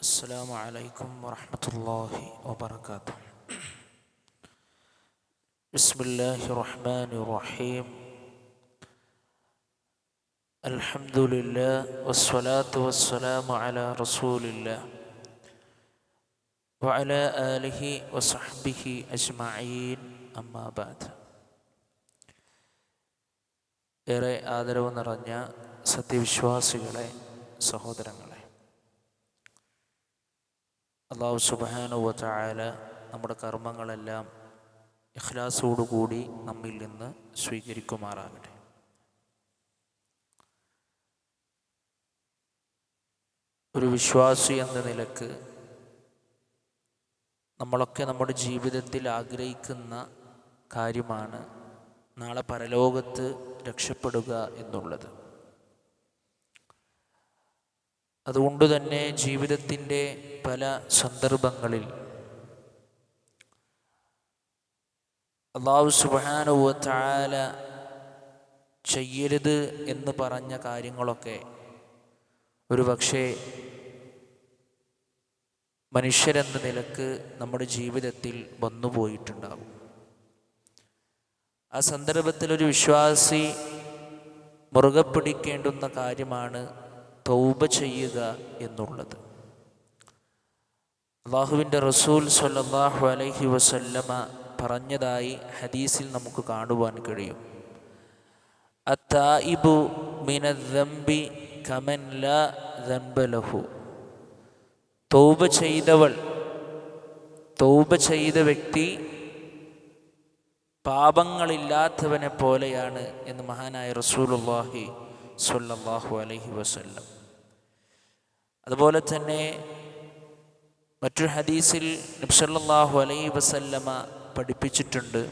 السلام عليكم ورحمة الله وبركاته بسم الله الرحمن الرحيم الحمد لله والصلاة والسلام على رسول الله وعلى آله وصحبه أجمعين أما بعد ഏറെ ആദരവ് നിറഞ്ഞ സത്യവിശ്വാസികളെ സഹോദരങ്ങളെ അള്ളാഹു സുബാനുവ ചായാല നമ്മുടെ കർമ്മങ്ങളെല്ലാം ഇഖ്ലാസോടുകൂടി നമ്മിൽ നിന്ന് സ്വീകരിക്കുമാറാകട്ടെ. ഒരു വിശ്വാസി എന്ന നിലയ്ക്ക് നമ്മളൊക്കെ നമ്മുടെ ജീവിതത്തിൽ ആഗ്രഹിക്കുന്ന കാര്യമാണ് നാളെ പരലോകത്ത് രക്ഷപ്പെടുക എന്നുള്ളത്. അതുകൊണ്ട് തന്നെ ജീവിതത്തിന്റെ പല സന്ദർഭങ്ങളിൽ അള്ളാഹു സുബാനുവ താല ചെയ്യരുത് എന്ന് പറഞ്ഞ കാര്യങ്ങളൊക്കെ ഒരു പക്ഷേ മനുഷ്യരെന്ന നിലയ്ക്ക് നമ്മുടെ ജീവിതത്തിൽ വന്നുപോയിട്ടുണ്ടാകും ആ സന്ദർഭത്തിൽ ഒരു വിശ്വാസി മുറുകെ പിടിക്കേണ്ടുന്ന കാര്യമാണ് തൗബ ചെയ്യുക എന്നുള്ളത്. അള്ളാഹുവിന്റെ റസൂൽ സല്ലാഹു അലൈഹി വസല്ലമ പറഞ്ഞതായി ഹദീസിൽ നമുക്ക് കാണുവാൻ കഴിയും. അത്തായിബു മിനദ്ബി കമൻ ല ദംബലഹു തൗബ ചെയ്തവൾ തൗബ ചെയ്ത വ്യക്തി പാപങ്ങളില്ലാത്തവനെ പോലെയാണ് എന്ന് മഹാനായ റസൂലുല്ലാഹി സ്വല്ലല്ലാഹു അലഹി വസല്ലം. അതുപോലെ തന്നെ മറ്റൊരു ഹദീസിൽ നബ്സല്ലാഹു അലൈഹി വസല്ലമ പഠിപ്പിച്ചിട്ടുണ്ട്.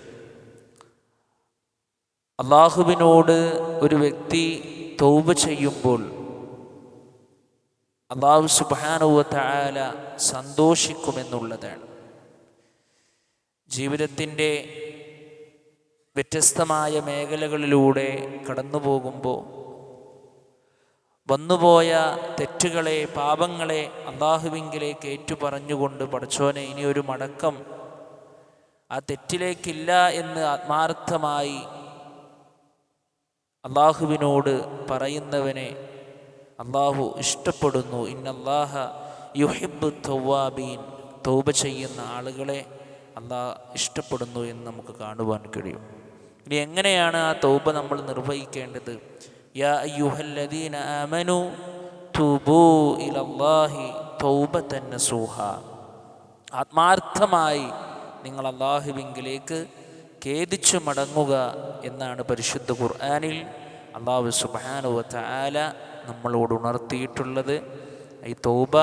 അള്ളാഹുവിനോട് ഒരു വ്യക്തി തൗബ ചെയ്യുമ്പോൾ അള്ളാഹു സുബാനുവല സന്തോഷിക്കുമെന്നുള്ളതാണ്. ജീവിതത്തിന്റെ വ്യത്യസ്തമായ മേഖലകളിലൂടെ കടന്നു പോകുമ്പോൾ വന്നുപോയ തെറ്റുകളെ പാപങ്ങളെ അള്ളാഹുവിങ്കിലേക്ക് ഏറ്റുപറഞ്ഞുകൊണ്ട് പഠിച്ചോനെ ഇനി ഒരു മടക്കം ആ തെറ്റിലേക്കില്ല എന്ന് ആത്മാർത്ഥമായി അള്ളാഹുവിനോട് പറയുന്നവനെ അള്ളാഹു ഇഷ്ടപ്പെടുന്നു. ഇന്നല്ലാഹ യുഹിബ് തൗവാബീൻ തൗബ ചെയ്യുന്ന ആളുകളെ അള്ളാഹ് ഇഷ്ടപ്പെടുന്നു എന്ന് നമുക്ക് കാണുവാൻ കഴിയും. ഇനി എങ്ങനെയാണ് ആ തൗബ നമ്മൾ നിർവഹിക്കേണ്ടത്? യാ آمنوا توبوا إلى الله توبة نسوها ആത്മാർത്ഥമായി നിങ്ങൾ അള്ളാഹുവിങ്കിലേക്ക് ഖേദിച്ചു മടങ്ങുക എന്നാണ് പരിശുദ്ധ ഖുർആാനിൽ അള്ളാഹു സുബാനുവ ആല നമ്മളോട് ഉണർത്തിയിട്ടുള്ളത്. ഈ തൗബ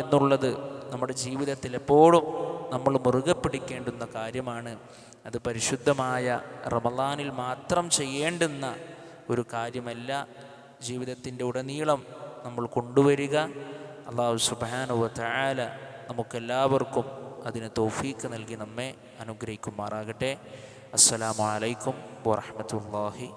എന്നുള്ളത് നമ്മുടെ ജീവിതത്തിൽ എപ്പോഴും നമ്മൾ മുറുകെ പിടിക്കേണ്ടുന്ന കാര്യമാണ്. അത് പരിശുദ്ധമായ റമദാനിൽ മാത്രം ചെയ്യേണ്ടുന്ന ഒരു കാര്യമല്ല. ജീവിതത്തിന്റെ ഉടനീളം നമ്മൾ കൊണ്ടുവരിക. അള്ളാഹു സുബാനുവ താല നമുക്കെല്ലാവർക്കും അതിന് തോഫീക്ക് നൽകി നമ്മെ അനുഗ്രഹിക്കുമാറാകട്ടെ. അസ്സലാമലൈക്കും വറഹമത്തല്ലാഹി